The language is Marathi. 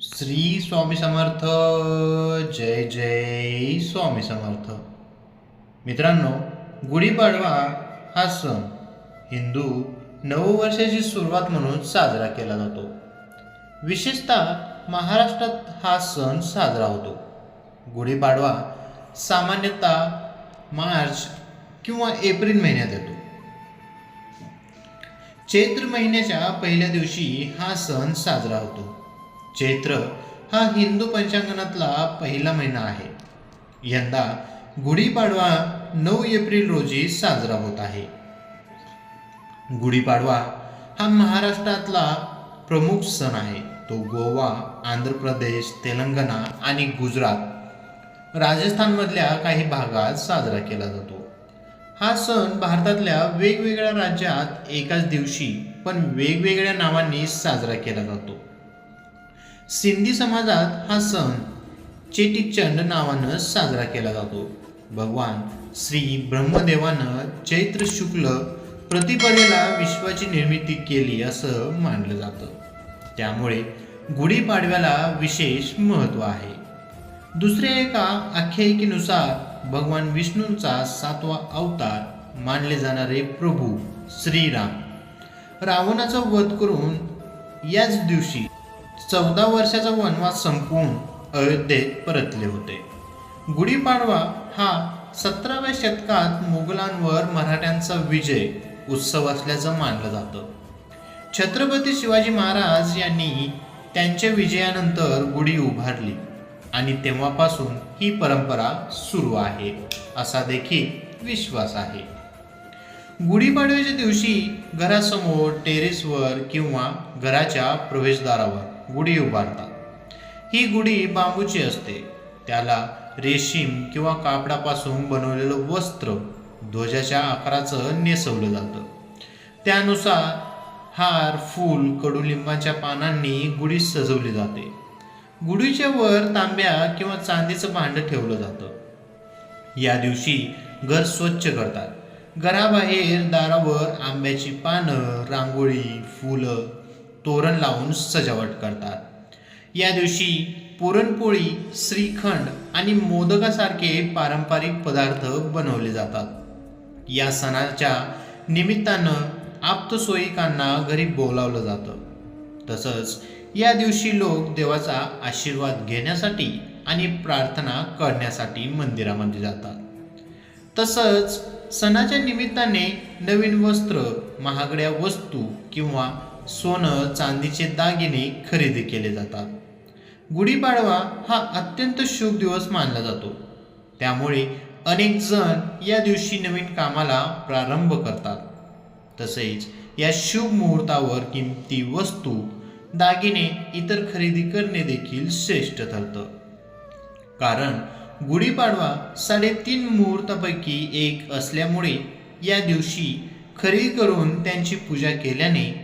श्री स्वामी समर्थ जय जय स्वामी समर्थ. मित्रांनो गुढीपाडवा हा सण हिंदू नववर्षाची सुरुवात म्हणून साजरा केला जातो. विशेषतः महाराष्ट्रात हा सण साजरा होतो. गुढीपाडवा सामान्यतः मार्च किंवा एप्रिल महिन्यात येतो. चैत्र महिन्याच्या पहिल्या दिवशी हा सण साजरा होतो. चैत्र हा हिंदू पंचांगणातला पहिला महिना आहे. यंदा गुढीपाडवा नऊ एप्रिल रोजी साजरा होत आहे. गुढीपाडवा हा महाराष्ट्रातला प्रमुख सण आहे. तो गोवा आंध्र प्रदेश तेलंगणा आणि गुजरात राजस्थानमधल्या काही भागात साजरा केला जातो. हा सण भारतातल्या वेगवेगळ्या राज्यात एकाच दिवशी पण वेगवेगळ्या नावांनी साजरा केला जातो. सिंधी समाजात हा सण चेटीचंड नावानं साजरा केला जातो. भगवान श्री ब्रह्मदेवानं चैत्र शुक्ल प्रतिपदेला विश्वाची निर्मिती केली असं मानलं जातं. त्यामुळे गुढीपाडव्याला विशेष महत्त्व आहे. दुसऱ्या एका आख्यायिकेनुसार भगवान विष्णूंचा सातवा अवतार मानले जाणारे प्रभू श्रीराम. रावणाचा वध करून याच दिवशी चौदा वर्षाचा वनवास संपवून अयोध्येत परतले होते. गुढीपाडवा हा सतराव्या शतकात मुघलांवर मराठ्यांचा विजय उत्सव असल्याचं मानलं जातं. छत्रपती शिवाजी महाराज यांनी त्यांच्या विजयानंतर गुढी उभारली आणि तेव्हापासून ही परंपरा सुरू आहे असा देखील विश्वास आहे. गुढीपाडव्याच्या दिवशी घरासमोर टेरेसवर किंवा घराच्या प्रवेशद्वारावर गुढी उभारतात. ही गुढी बांबूची असते. त्याला रेशीम किंवा कापडापासून बनवलेलं वस्त्र ध्वजाच्या आकाराचं नेसवलं जातं. त्यानुसार हार फूल कडुलिंबाच्या पानांनी गुढी सजवली जाते. गुढीच्या वर तांब्या किंवा चांदीचं भांडं ठेवलं जातं. या दिवशी घर स्वच्छ करतात. घराबाहेर दारावर आंब्याची पानं रांगोळी फुलं तोरण लावून सजावट करतात. या दिवशी पुरणपोळी श्रीखंड आणि मोदकासारखे पारंपरिक पदार्थ बनवले जातात. या सणाच्या निमित्तानं आप्तसोयिकांना घरी बोलावलं जातं. तसंच या दिवशी लोक देवाचा आशीर्वाद घेण्यासाठी आणि प्रार्थना करण्यासाठी मंदिरामध्ये जातात. तसंच सणाच्या निमित्ताने नवीन वस्त्र महागड्या वस्तू किंवा सोनं चांदीचे दागिने खरेदी केले जातात. गुढीपाडवा हा अत्यंत शुभ दिवस मानला जातो. त्यामुळे अनेक जण या दिवशी नवीन कामाला प्रारंभ करतात. तसेच या शुभ मुहूर्तावर किमती वस्तू दागिने इतर खरेदी करणे देखील श्रेष्ठ ठरतं. कारण गुढीपाडवा साडेतीन मुहूर्तापैकी एक असल्यामुळे या दिवशी खरेदी करून त्यांची पूजा केल्याने